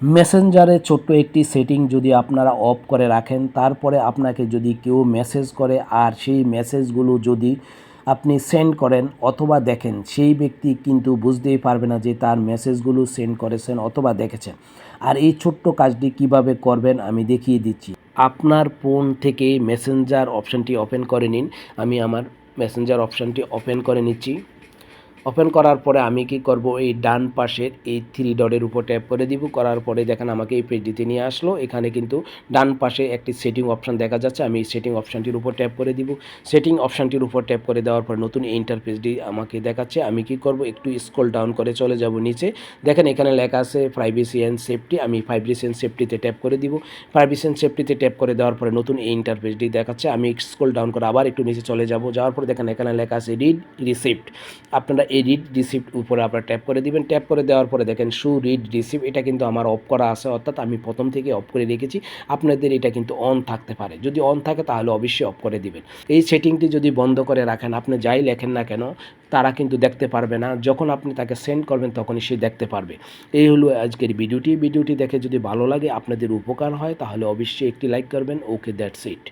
মেসেঞ্জারে ছোট্ট একটি সেটিং যদি আপনারা অফ করে রাখেন, তারপরে আপনাকে যদি কেউ মেসেজ করে আর সেই মেসেজগুলো যদি আপনি সেন্ড করেন অথবা দেখেন, সেই ব্যক্তি কিন্তু বুঝতেই পারবে না যে তার মেসেজগুলো সেন্ড করেছেন অথবা দেখেছেন। আর এই ছোট্ট কাজটি কীভাবে করবেন আমি দেখিয়ে দিচ্ছি। আপনার ফোন থেকে মেসেঞ্জার অপশানটি ওপেন করে নিন। আমি আমার মেসেঞ্জার অপশানটি ওপেন করে নিচ্ছি। ওপেন করার পরে আমি কি করব? এই ডান পাশের এই থ্রি ডটের উপর ট্যাপ করে দিব। করার পরে দেখেন আমাকে এই পেজটিতে নিয়ে আসলো। এখানে কিন্তু ডান পাশে একটি সেটিং অপশন দেখা যাচ্ছে। আমি এই সেটিং অপশনটির উপর ট্যাপ করে দিব। সেটিং অপশনটির উপর ট্যাপ করে দেওয়ার পর নতুন ইন্টারফেসটি আমাকে দেখাচ্ছে। আমি কি করব? একটু স্ক্রল ডাউন করে চলে যাব নিচে। দেখেন এখানে লেখা আছে প্রাইভেসি অ্যান্ড সেফটি আমি প্রাইভেসি অ্যান্ড সেফটিতে ট্যাপ করে দিব। প্রাইভেসি অ্যান্ড সেফটিতে ট্যাপ করে দেওয়ার পরে নতুন এই ইন্টারফেসটি দেখাচ্ছে। আমি স্ক্রল ডাউন করে আবার একটু নিচে চলে যাব। যাওয়ার পরে দেখেন এখানে লেখা আছে রিড রিসিপ্ট আপনারা এই রিড রিসিপ্ট উপরে আপনারা ট্যাপ করে দিবেন। ট্যাপ করে দেওয়ার পরে দেখেন শু রিড রিসিপ্ট এটা কিন্তু আমার অফ করা আছে, অর্থাৎ আমি প্রথম থেকে অফ করে রেখেছি। আপনাদের এটা কিন্তু অন থাকতে পারে। যদি অন থাকে তাহলে অবশ্যই অফ করে দিবেন। এই সেটিংটি যদি বন্ধ করে রাখেন, আপনি যাই লেখেন না কেন, তারা কিন্তু দেখতে পারবে না। যখন আপনি তাকে সেন্ড করবেন, তখনই সে দেখতে পারবে। এই হলো আজকের ভিডিওটি ভিডিওটি দেখে যদি ভালো লাগে, আপনাদের উপকার হয়, তাহলে অবশ্যই একটি লাইক করবেন। Okay that's it